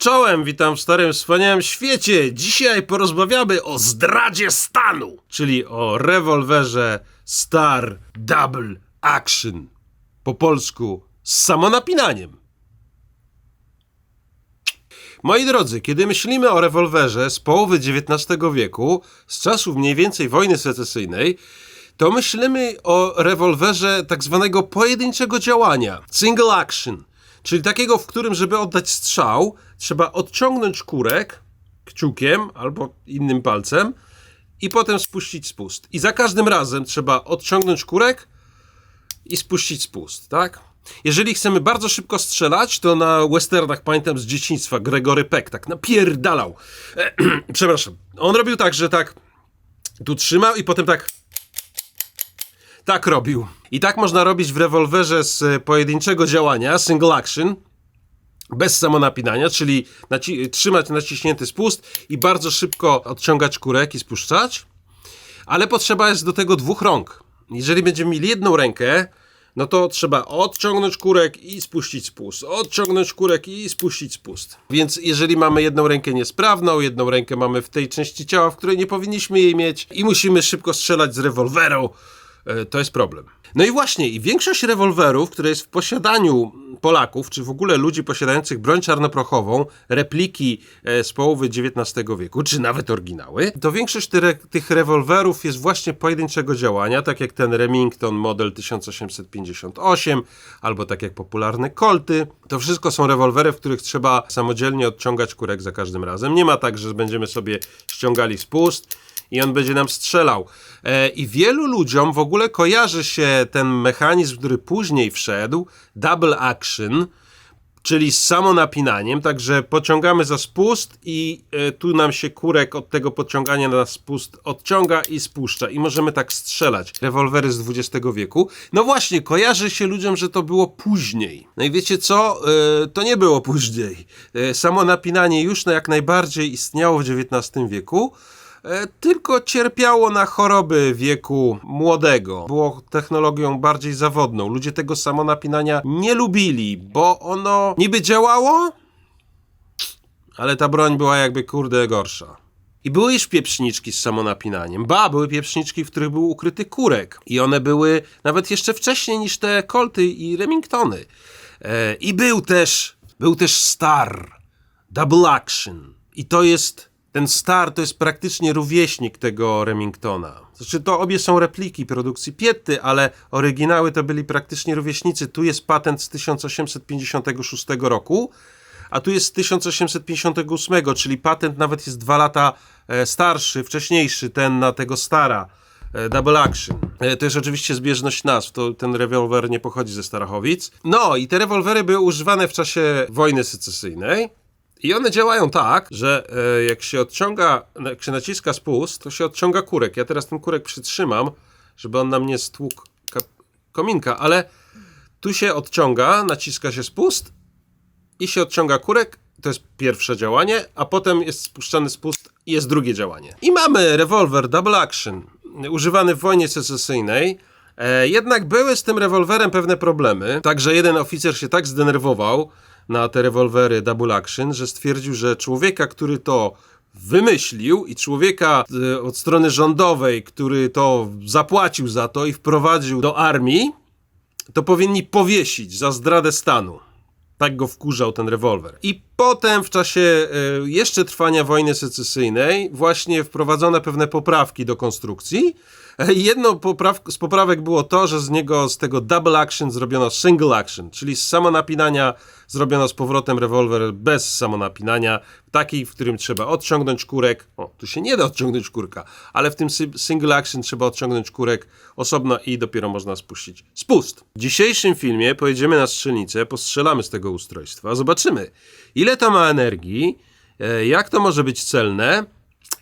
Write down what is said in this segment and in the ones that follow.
Czołem, witam w starym, wspaniałym świecie. Dzisiaj porozmawiamy o zdradzie stanu, czyli o rewolwerze Star Double Action. Po polsku z samonapinaniem. Moi drodzy, kiedy myślimy o rewolwerze z połowy XIX wieku, z czasów mniej więcej wojny secesyjnej, to myślimy o rewolwerze tak zwanego pojedynczego działania, single action, czyli takiego, w którym, żeby oddać strzał, trzeba odciągnąć kurek kciukiem albo innym palcem i potem spuścić spust. I za każdym razem trzeba odciągnąć kurek i spuścić spust, tak? Jeżeli chcemy bardzo szybko strzelać, to na westernach pamiętam z dzieciństwa Gregory Peck tak napierdalał. E, przepraszam. On robił tak, że tak tu trzymał i potem tak tak robił. I tak można robić w rewolwerze z e, pojedynczego działania, single action, bez samonapinania, czyli naci- trzymać naciśnięty spust i bardzo szybko odciągać kurek i spuszczać. Ale potrzeba jest do tego dwóch rąk. Jeżeli będziemy mieli jedną rękę, no to trzeba odciągnąć kurek i spuścić spust. Odciągnąć kurek i spuścić spust. Więc jeżeli mamy jedną rękę niesprawną, jedną rękę mamy w tej części ciała, w której nie powinniśmy jej mieć i musimy szybko strzelać z rewolweru, to jest problem. No i właśnie, i większość rewolwerów, które jest w posiadaniu Polaków, czy w ogóle ludzi posiadających broń czarnoprochową, repliki e, z połowy XIX wieku, czy nawet oryginały, to większość ty- tych rewolwerów jest właśnie pojedynczego działania, tak jak ten Remington model 1858, albo tak jak popularne Colty. To wszystko są rewolwery, w których trzeba samodzielnie odciągać kurek za każdym razem. Nie ma tak, że będziemy sobie ściągali spust i on będzie nam strzelał. E, I wielu ludziom w ogóle kojarzy się ten mechanizm, który później wszedł, double action, czyli z samonapinaniem, także pociągamy za spust i e, tu nam się kurek od tego podciągania na spust odciąga i spuszcza i możemy tak strzelać. Rewolwery z XX wieku. No właśnie, kojarzy się ludziom, że to było później. No i wiecie co? E, to nie było później. E, samonapinanie już no jak najbardziej istniało w XIX wieku, tylko cierpiało na choroby wieku młodego. Było technologią bardziej zawodną. Ludzie tego samonapinania nie lubili, bo ono niby działało, ale ta broń była jakby kurde gorsza. I były już pieprzniczki z samonapinaniem. Ba, były pieprzniczki, w których był ukryty kurek. I one były nawet jeszcze wcześniej niż te Colty i Remingtony. E, I był też, był też Star, Double Action. I to jest, ten Star to jest praktycznie rówieśnik tego Remingtona. Znaczy to obie są repliki produkcji Pietty, ale oryginały to byli praktycznie rówieśnicy. Tu jest patent z 1856 roku, a tu jest z 1858, czyli patent nawet jest dwa lata e, starszy, wcześniejszy, ten na tego Stara. e, Double Action. E, To jest oczywiście zbieżność nazw, to ten rewolwer nie pochodzi ze Starachowic. No i te rewolwery były używane w czasie wojny secesyjnej. I one działają tak, że e, jak się odciąga, jak się naciska spust, to się odciąga kurek. Ja teraz ten kurek przytrzymam, żeby on nam nie stłukł ka- kominka, ale tu się odciąga, naciska się spust i się odciąga kurek. To jest pierwsze działanie, a potem jest spuszczany spust i jest drugie działanie. I mamy rewolwer Double Action, używany w wojnie secesyjnej. E, jednak były z tym rewolwerem pewne problemy. Także jeden oficer się tak zdenerwował na te rewolwery Double Action, że stwierdził, że człowieka, który to wymyślił i człowieka e, od strony rządowej, który to zapłacił za to i wprowadził do armii, to powinni powiesić za zdradę stanu. Tak go wkurzał ten rewolwer. I potem w czasie e, jeszcze trwania wojny secesyjnej właśnie wprowadzono pewne poprawki do konstrukcji. E, Jedną popraw- z poprawek było to, że z niego, z tego double action zrobiono single action, czyli z samonapinania zrobiono z powrotem rewolwer bez samonapinania, taki, w którym trzeba odciągnąć kurek. O, tu się nie da odciągnąć kurka, ale w tym single action trzeba odciągnąć kurek osobno i dopiero można spuścić spust. W dzisiejszym filmie pojedziemy na strzelnicę, postrzelamy z tego ustrojstwa, zobaczymy ile to ma energii, e, jak to może być celne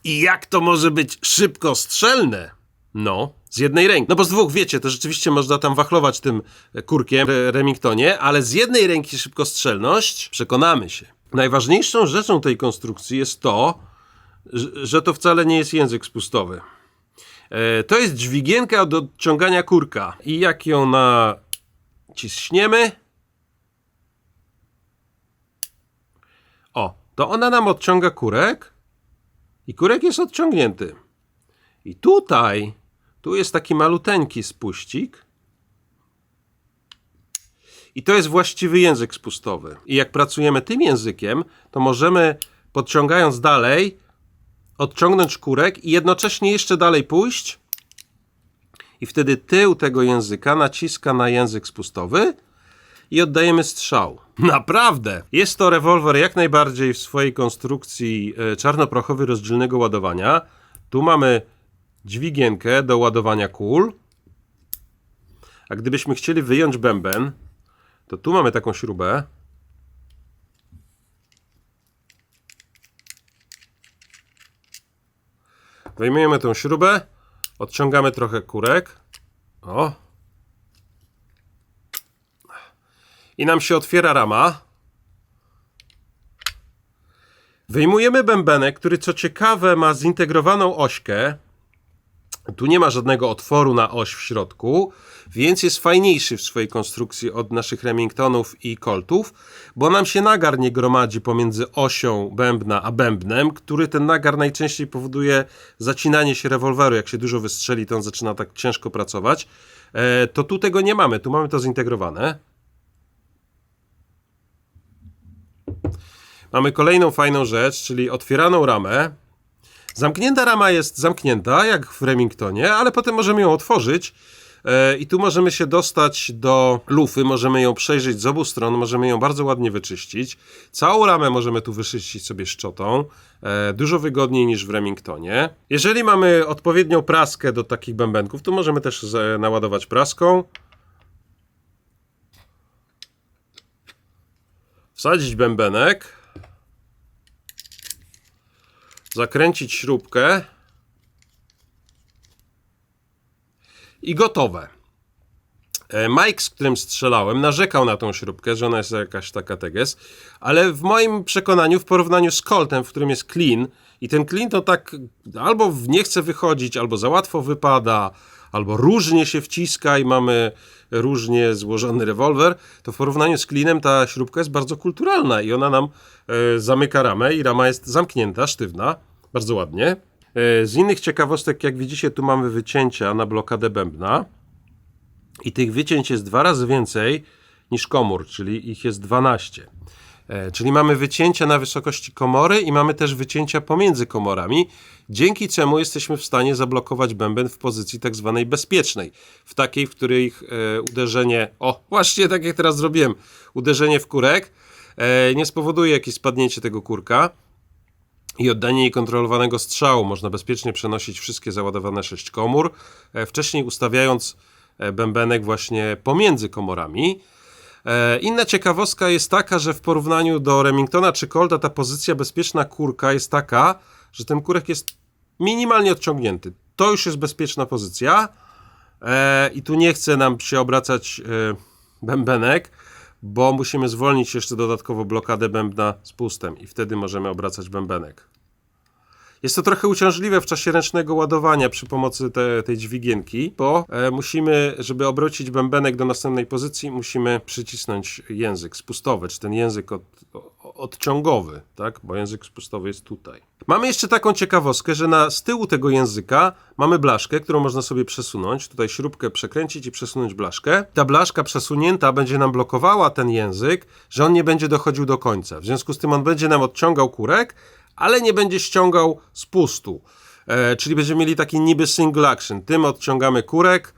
i jak to może być szybko strzelne. No, z jednej ręki. No bo z dwóch, wiecie, to rzeczywiście można tam wachlować tym kurkiem Remingtonie, ale z jednej ręki szybkostrzelność, przekonamy się. Najważniejszą rzeczą tej konstrukcji jest to, że- to wcale nie jest język spustowy. E, To jest dźwigienka od odciągania kurka. I jak ją naciśniemy... O, to ona nam odciąga kurek i kurek jest odciągnięty. I tutaj, tu jest taki maluteńki spuścik. I to jest właściwy język spustowy. I jak pracujemy tym językiem, to możemy podciągając dalej, odciągnąć kurek i jednocześnie jeszcze dalej pójść. I wtedy tył tego języka naciska na język spustowy i oddajemy strzał. Naprawdę! Jest to rewolwer jak najbardziej w swojej konstrukcji e, czarnoprochowy rozdzielnego ładowania. Tu mamy dźwigienkę do ładowania kul. A gdybyśmy chcieli wyjąć bęben, to tu mamy taką śrubę. Wyjmujemy tą śrubę, odciągamy trochę kurek. O. I nam się otwiera rama. Wyjmujemy bębenek, który co ciekawe ma zintegrowaną ośkę. Tu nie ma żadnego otworu na oś w środku, więc jest fajniejszy w swojej konstrukcji od naszych Remingtonów i Coltów, bo nam się nagar nie gromadzi pomiędzy osią bębna a bębnem, który ten nagar najczęściej powoduje zacinanie się rewolweru. Jak się dużo wystrzeli, to on zaczyna tak ciężko pracować. E, to tu tego nie mamy, tu mamy to zintegrowane. Mamy kolejną fajną rzecz, czyli otwieraną ramę. Zamknięta rama jest zamknięta, jak w Remingtonie, ale potem możemy ją otworzyć e, i tu możemy się dostać do lufy, możemy ją przejrzeć z obu stron, możemy ją bardzo ładnie wyczyścić. Całą ramę możemy tu wyczyścić sobie szczotą, e, dużo wygodniej niż w Remingtonie. Jeżeli mamy odpowiednią praskę do takich bębenków, to możemy też z- naładować praską. Wsadzić bębenek. Zakręcić śrubkę. I gotowe. E, Mike, z którym strzelałem, narzekał na tą śrubkę, że ona jest jakaś taka teges, ale w moim przekonaniu, w porównaniu z Coltem, w którym jest clean, i ten clean to tak albo nie chce wychodzić, albo za łatwo wypada, albo różnie się wciska i mamy różnie złożony rewolwer, to w porównaniu z cleanem ta śrubka jest bardzo kulturalna i ona nam e, zamyka ramę i rama jest zamknięta, sztywna, bardzo ładnie. E, z innych ciekawostek, jak widzicie, tu mamy wycięcia na blokadę bębna. I tych wycięć jest dwa razy więcej niż komór, czyli ich jest 12. E, czyli mamy wycięcia na wysokości komory i mamy też wycięcia pomiędzy komorami, dzięki czemu jesteśmy w stanie zablokować bęben w pozycji tak zwanej bezpiecznej. W takiej, w której e, uderzenie, o właśnie tak jak teraz zrobiłem, uderzenie w kurek e, nie spowoduje jakieś spadnięcie tego kurka i oddanie niekontrolowanego strzału. Można bezpiecznie przenosić wszystkie załadowane sześć komór, wcześniej ustawiając bębenek właśnie pomiędzy komorami. E, Inna ciekawostka jest taka, że w porównaniu do Remingtona czy Colta ta pozycja bezpieczna kurka jest taka, że ten kurek jest minimalnie odciągnięty. To już jest bezpieczna pozycja e, i tu nie chce nam się obracać e, bębenek, bo musimy zwolnić jeszcze dodatkowo blokadę bębna z pustem i wtedy możemy obracać bębenek. Jest to trochę uciążliwe w czasie ręcznego ładowania przy pomocy te, tej dźwigienki, bo e, musimy, żeby obrócić bębenek do następnej pozycji, musimy przycisnąć język spustowy, czy ten język od, odciągowy, tak? bo język spustowy jest tutaj. Mamy jeszcze taką ciekawostkę, że na z tyłu tego języka mamy blaszkę, którą można sobie przesunąć. Tutaj śrubkę przekręcić i przesunąć blaszkę. Ta blaszka przesunięta będzie nam blokowała ten język, że on nie będzie dochodził do końca. W związku z tym on będzie nam odciągał kurek, ale nie będzie ściągał spustu. E, czyli będziemy mieli taki niby single action. Tym odciągamy kurek,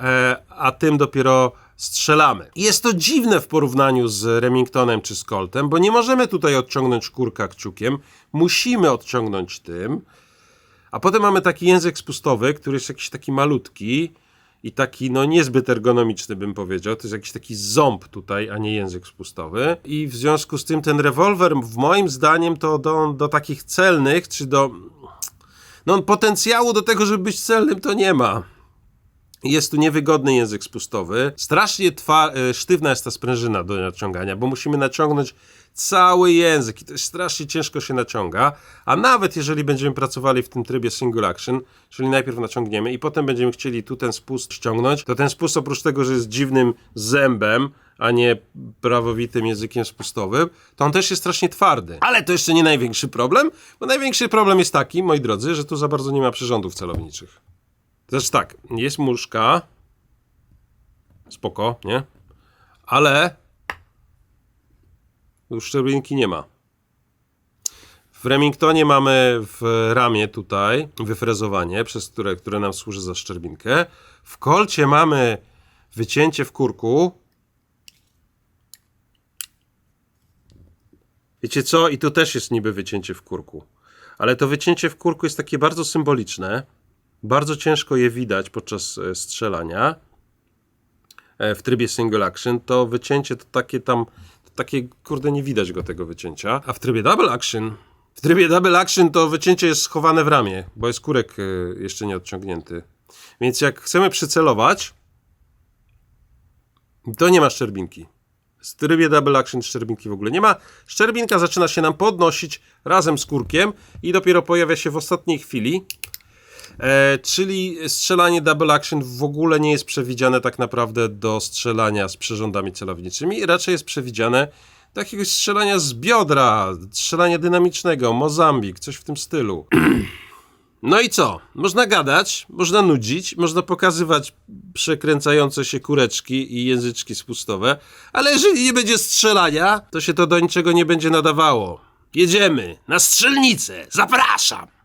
e, a tym dopiero strzelamy. Jest to dziwne w porównaniu z Remingtonem czy z Coltem, bo nie możemy tutaj odciągnąć kurka kciukiem, musimy odciągnąć tym, a potem mamy taki język spustowy, który jest jakiś taki malutki i taki no niezbyt ergonomiczny bym powiedział. To jest jakiś taki ząb tutaj, a nie język spustowy. I w związku z tym ten rewolwer w moim zdaniem to do, do takich celnych, czy do... No potencjału do tego, żeby być celnym to nie ma. Jest tu niewygodny język spustowy. Strasznie twa, e, sztywna jest ta sprężyna do naciągania, bo musimy naciągnąć cały język i to jest strasznie ciężko się naciąga. A nawet jeżeli będziemy pracowali w tym trybie single action, czyli najpierw naciągniemy i potem będziemy chcieli tu ten spust ściągnąć, to ten spust oprócz tego, że jest dziwnym zębem, a nie prawowitym językiem spustowym, to on też jest strasznie twardy. Ale to jeszcze nie największy problem, bo największy problem jest taki, moi drodzy, że tu za bardzo nie ma przyrządów celowniczych. Znaczy tak, jest muszka, spoko, nie? Ale już szczelinki nie ma. W Remingtonie mamy w ramie tutaj wyfrezowanie, przez które, które nam służy za szczerbinkę. W kolcie mamy wycięcie w kurku. Wiecie co? I tu też jest niby wycięcie w kurku. Ale to wycięcie w kurku jest takie bardzo symboliczne. Bardzo ciężko je widać podczas e, strzelania. E, W trybie single action to wycięcie to takie tam, takie kurde nie widać go tego wycięcia. A w trybie double action, w trybie double action to wycięcie jest schowane w ramię, bo jest kurek e, jeszcze nie odciągnięty. Więc jak chcemy przycelować, to nie ma szczerbinki. W trybie double action szczerbinki w ogóle nie ma. Szczerbinka zaczyna się nam podnosić razem z kurkiem i dopiero pojawia się w ostatniej chwili. E, czyli strzelanie double action w ogóle nie jest przewidziane tak naprawdę do strzelania z przyrządami celowniczymi. Raczej jest przewidziane do jakiegoś strzelania z biodra, strzelania dynamicznego, Mozambik, coś w tym stylu. No i co? Można gadać, można nudzić, można pokazywać przekręcające się kureczki i języczki spustowe, ale jeżeli nie będzie strzelania, to się to do niczego nie będzie nadawało. Jedziemy na strzelnicę, zapraszam!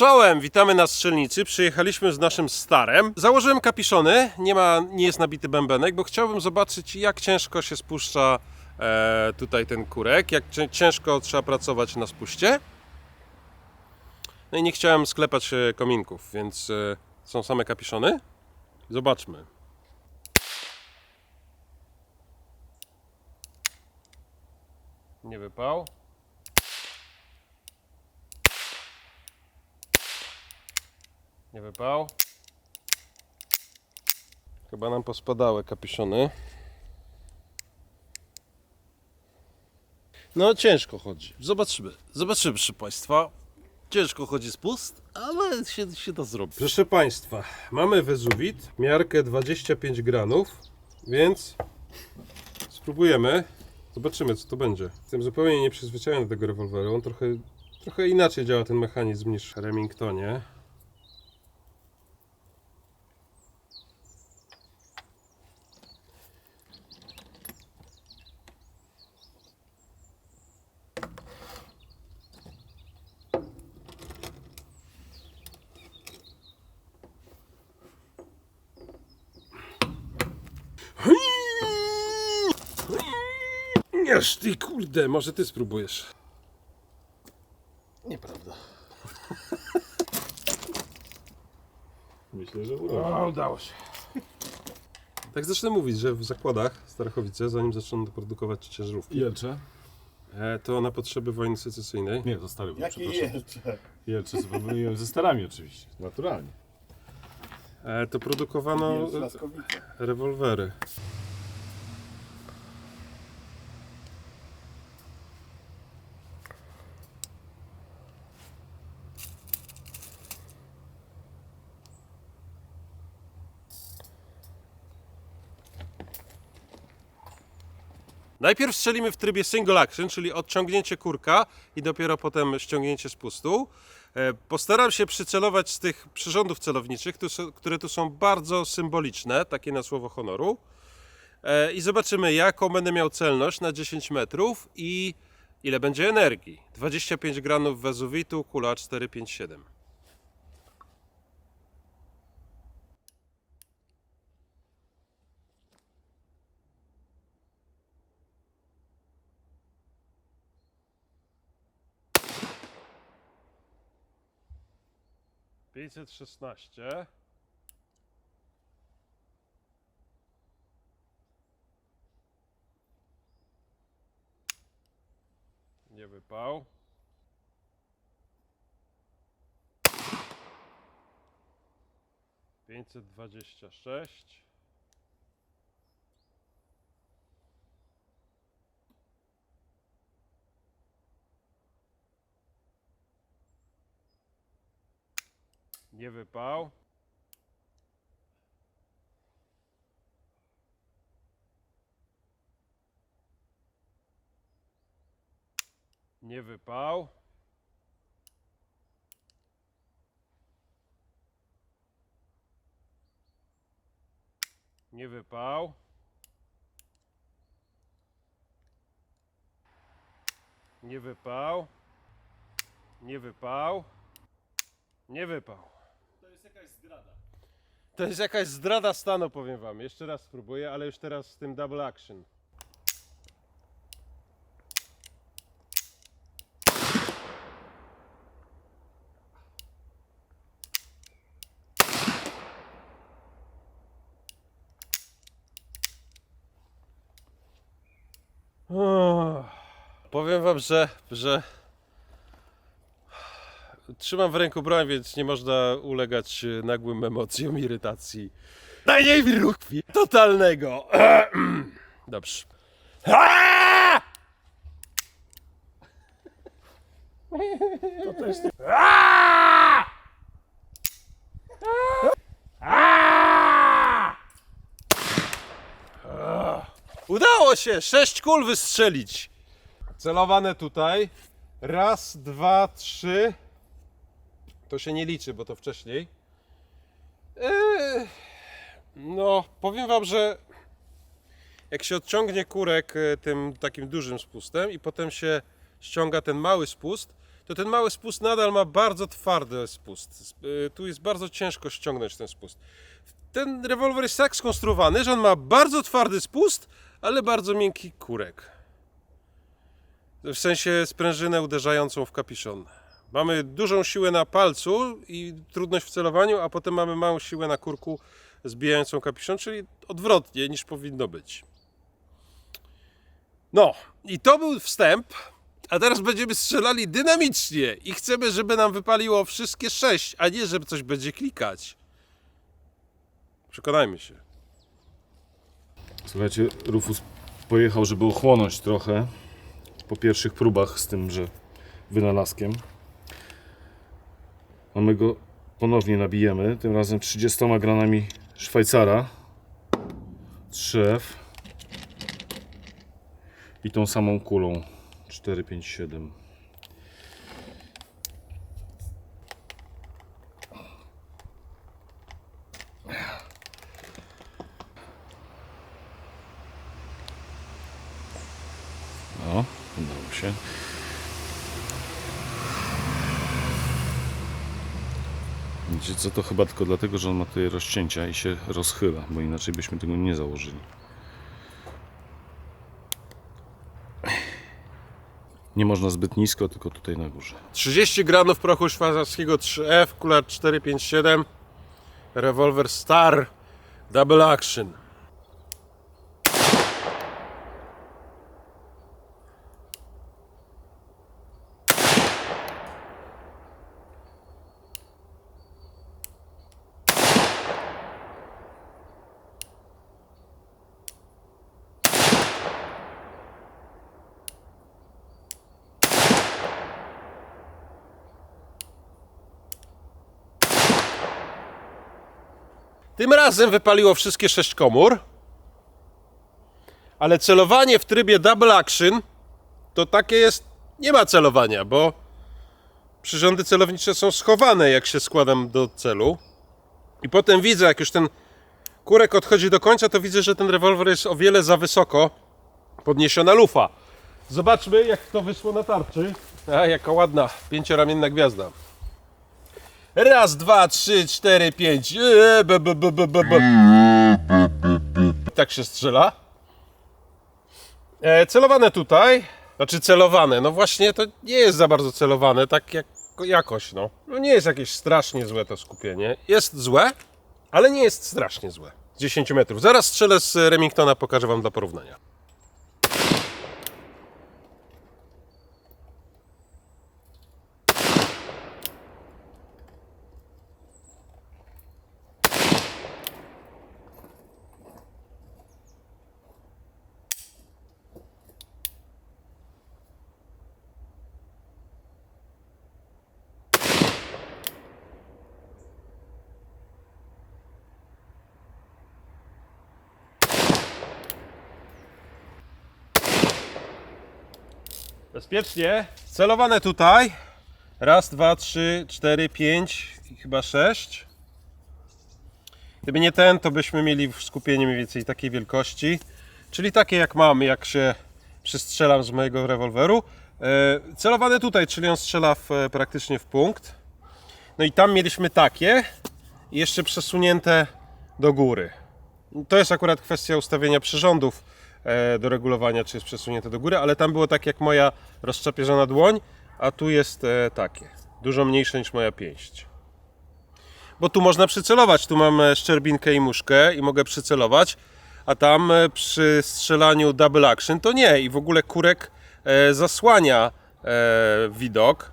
Czołem, witamy na strzelnicy. Przyjechaliśmy z naszym starem. Założyłem kapiszony, nie, ma, nie jest nabity bębenek, bo chciałbym zobaczyć, jak ciężko się spuszcza e, tutaj ten kurek, jak cię- ciężko trzeba pracować na spuście. No i nie chciałem sklepać e, kominków, więc e, są same kapiszony. Zobaczmy. Nie wypał. Nie wypał. Chyba nam pospadały kapiszony. No ciężko chodzi. Zobaczymy. Zobaczymy, proszę Państwa. Ciężko chodzi spust, ale się, się da zrobić. Proszę Państwa, mamy Wezuwit, miarkę 25 granów, więc spróbujemy. Zobaczymy, co to będzie. Jestem zupełnie nieprzyzwyczajony do tego rewolweru. On trochę, trochę inaczej działa ten mechanizm niż w Remingtonie. Aż ty kurde, może ty spróbujesz. Nieprawda. Myślę, że uda. O, udało się. Tak zacznę mówić, że w zakładach Starachowice, zanim zaczną produkować ciężarówki, Jelcze? e, to na potrzeby wojny secesyjnej Nie, to stary, Jakie przepraszam. jeszcze? Jelcze sobie pomyliłem ze starami oczywiście, naturalnie. e, to produkowano Jest e, Laskowice. rewolwery. Najpierw strzelimy w trybie single action, czyli odciągnięcie kurka i dopiero potem ściągnięcie spustu. E, Postaram się przycelować z tych przyrządów celowniczych, które tu są bardzo symboliczne, takie na słowo honoru. E, I zobaczymy, jaką będę miał celność na 10 metrów i ile będzie energii. 25 granów wezuwitu, kula 457. Pięćset szesnaście. Nie wypał. Pięćset dwadzieścia sześć. Nie wypał. Nie wypał. Nie wypał. Nie wypał. Nie wypał. Nie wypał. Jakaś zdrada. To jest jakaś zdrada stanu, powiem wam. Jeszcze raz spróbuję, ale już teraz z tym double action. Powiem wam, że, że trzymam w ręku broń, więc nie można ulegać e, nagłym emocjom, irytacji. Najmniej wirukwi totalnego. Dobrze. To też! Udało się! Sześć kul wystrzelić. Celowane tutaj. Raz, dwa, trzy. To się nie liczy, bo to wcześniej. Eee, no, powiem wam, że jak się odciągnie kurek e, tym takim dużym spustem i potem się ściąga ten mały spust, to ten mały spust nadal ma bardzo twardy spust. E, Tu jest bardzo ciężko ściągnąć ten spust. Ten rewolwer jest tak skonstruowany, że on ma bardzo twardy spust, ale bardzo miękki kurek. W sensie sprężynę uderzającą w kapiszon. Mamy dużą siłę na palcu i trudność w celowaniu, a potem mamy małą siłę na kurku zbijającą kapiszon, czyli odwrotnie niż powinno być. No, i to był wstęp, a teraz będziemy strzelali dynamicznie i chcemy, żeby nam wypaliło wszystkie sześć, a nie, żeby coś będzie klikać. Przekonajmy się. Słuchajcie, Rufus pojechał, żeby ochłonąć trochę po pierwszych próbach z tymże wynalazkiem. A my go ponownie nabijemy, tym razem 30 granami Szwajcara, 3F i tą samą kulą. 457. No, udało się. Wiecie to chyba tylko dlatego, że on ma tutaj rozcięcia i się rozchyla, bo inaczej byśmy tego nie założyli. Nie można zbyt nisko, tylko tutaj na górze. 30 gramów prochu szwajcarskiego 3F, kula 457, rewolwer Star, double action. Tym razem wypaliło wszystkie sześć komór, ale celowanie w trybie double action to takie jest, nie ma celowania, bo przyrządy celownicze są schowane, jak się składam do celu. I potem widzę, jak już ten kurek odchodzi do końca, to widzę, że ten rewolwer jest o wiele za wysoko podniesiona lufa. Zobaczmy, jak to wyszło na tarczy. A, jaka ładna, pięcioramienna gwiazda. Raz, dwa, trzy, cztery, pięć. Be. Tak się strzela. E, celowane tutaj. Znaczy celowane. No właśnie to nie jest za bardzo celowane, tak jak jakoś, no. No nie jest jakieś strasznie złe to skupienie. Jest złe, ale nie jest strasznie złe. Z 10 metrów. Zaraz strzelę z Remingtona, pokażę wam dla porównania. Bezpiecznie. Celowane tutaj. Raz, dwa, trzy, cztery, pięć i chyba sześć. Gdyby nie ten, to byśmy mieli skupienie mniej więcej takiej wielkości. Czyli takie jak mam, jak się przystrzelam z mojego rewolweru. E, Celowane tutaj, czyli on strzela w, e, praktycznie w punkt. No i tam mieliśmy takie jeszcze przesunięte do góry. To jest akurat kwestia ustawienia przyrządów do regulowania, czy jest przesunięte do góry, ale tam było tak jak moja rozczapieżona dłoń, a tu jest e, takie, dużo mniejsze niż moja pięść. Bo tu można przycelować, tu mam e, szczerbinkę i muszkę i mogę przycelować, a tam e, przy strzelaniu double action to nie i w ogóle kurek e, zasłania e, widok,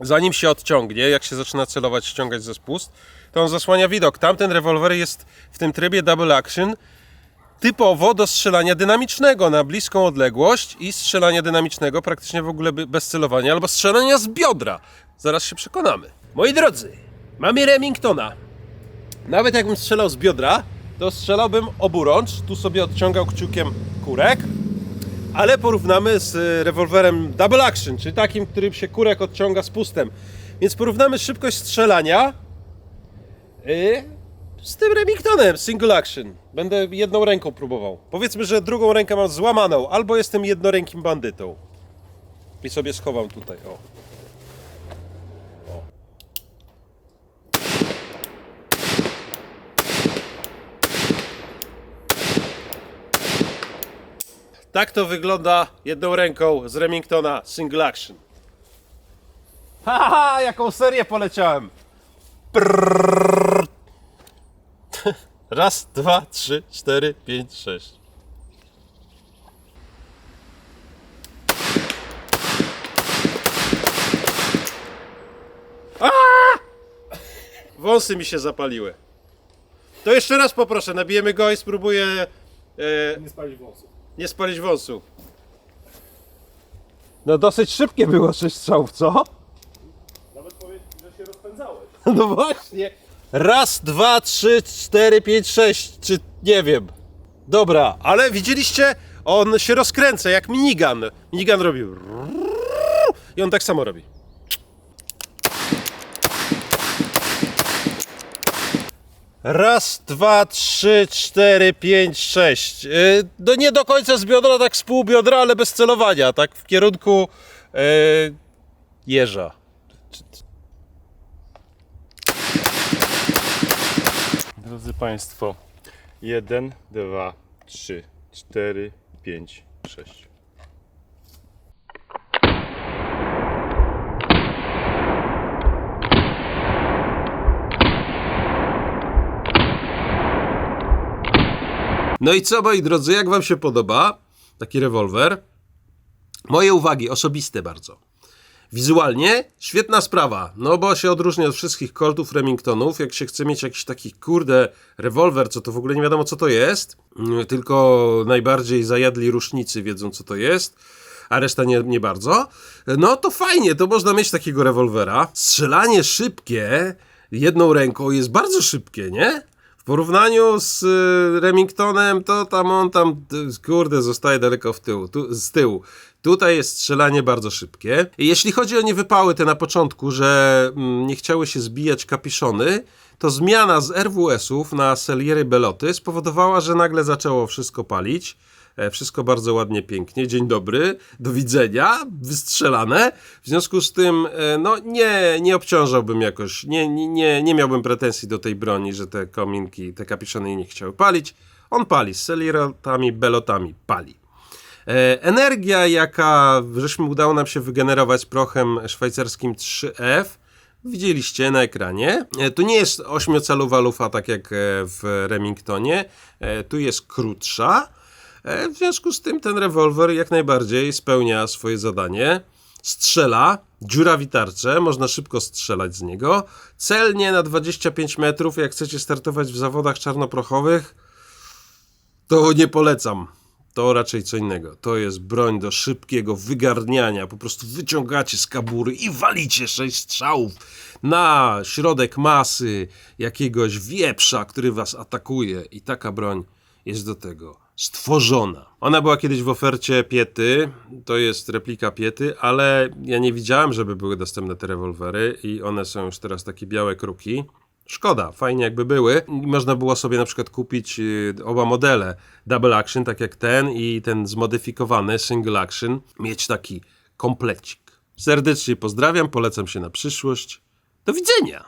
zanim się odciągnie, jak się zaczyna celować, ściągać ze spust, to on zasłania widok. Tamten rewolwer jest w tym trybie double action typowo do strzelania dynamicznego na bliską odległość i strzelania dynamicznego praktycznie w ogóle bez celowania albo strzelania z biodra. Zaraz się przekonamy. Moi drodzy, mamy Remingtona. Nawet jakbym strzelał z biodra, to strzelałbym oburącz. Tu sobie odciągał kciukiem kurek. Ale porównamy z y, rewolwerem double action, czyli takim, którym się kurek odciąga z pustem. Więc porównamy szybkość strzelania y, z tym Remingtonem single action. Będę jedną ręką próbował. Powiedzmy, że drugą rękę mam złamaną, albo jestem jednorękim bandytą. I sobie schowam tutaj, o. o. Tak to wygląda jedną ręką z Remingtona single action. Haha, jaką serię poleciałem! Prrrr. Raz, dwa, trzy, cztery, pięć, sześć. A! Wąsy mi się zapaliły. To jeszcze raz poproszę, nabijemy go i spróbuję e, Nie spalić włosów. nie spalić wąsu. No dosyć szybkie było sześć strzałów, co? Nawet powiedz, że się rozpędzałeś. No właśnie. Raz, dwa, trzy, cztery, pięć, sześć, czy nie wiem. Dobra, ale widzieliście? On się rozkręca jak minigun. Minigun robi. I on tak samo robi. Raz, dwa, trzy, cztery, pięć, sześć. Yy, No nie do końca z biodra, tak z pół biodra, ale bez celowania, tak w kierunku yy, jeża. Drodzy Państwo, 1, 2, 3, 4, 5, 6. No i co, moi drodzy, jak wam się podoba taki rewolwer? Moje uwagi, osobiste bardzo. Wizualnie świetna sprawa, no bo się odróżnia od wszystkich Coltów, Remingtonów. Jak się chce mieć jakiś taki kurde rewolwer, co to w ogóle nie wiadomo co to jest, mm, tylko najbardziej zajadli rusznicy wiedzą co to jest, a reszta nie, nie bardzo, no to fajnie, to można mieć takiego rewolwera. Strzelanie szybkie jedną ręką jest bardzo szybkie, nie? W porównaniu z y, Remingtonem, to tam on tam, y, kurde, zostaje daleko w tył, tu, z tyłu. Tutaj jest strzelanie bardzo szybkie. Jeśli chodzi o niewypały te na początku, że mm, nie chciały się zbijać kapiszony, to zmiana z RWS-ów na Seliery Beloty spowodowała, że nagle zaczęło wszystko palić. E, Wszystko bardzo ładnie, pięknie. Dzień dobry, do widzenia, wystrzelane. W związku z tym, e, no nie, nie obciążałbym jakoś, nie, nie, nie, miałbym pretensji do tej broni, że te kominki, te kapiszony nie chciały palić. On pali, z selierotami, belotami pali. E, Energia, jaka żeśmy udało nam się wygenerować prochem szwajcarskim 3F, widzieliście na ekranie. E, Tu nie jest 8-calowa lufa, tak jak e, w Remingtonie. Tu jest krótsza. W związku z tym ten rewolwer jak najbardziej spełnia swoje zadanie. Strzela, dziurawi tarczę, można szybko strzelać z niego. Celnie na 25 metrów, jak chcecie startować w zawodach czarnoprochowych, to nie polecam. To raczej co innego. To jest broń do szybkiego wygarniania. Po prostu wyciągacie z kabury i walicie sześć strzałów na środek masy jakiegoś wieprza, który was atakuje. I taka broń jest do tego stworzona. Ona była kiedyś w ofercie Piety, to jest replika Piety, ale ja nie widziałem, żeby były dostępne te rewolwery i one są już teraz takie białe kruki. Szkoda, fajnie jakby były. Można było sobie na przykład kupić y, oba modele double action, tak jak ten i ten zmodyfikowany single action, mieć taki komplecik. Serdecznie pozdrawiam, polecam się na przyszłość. Do widzenia!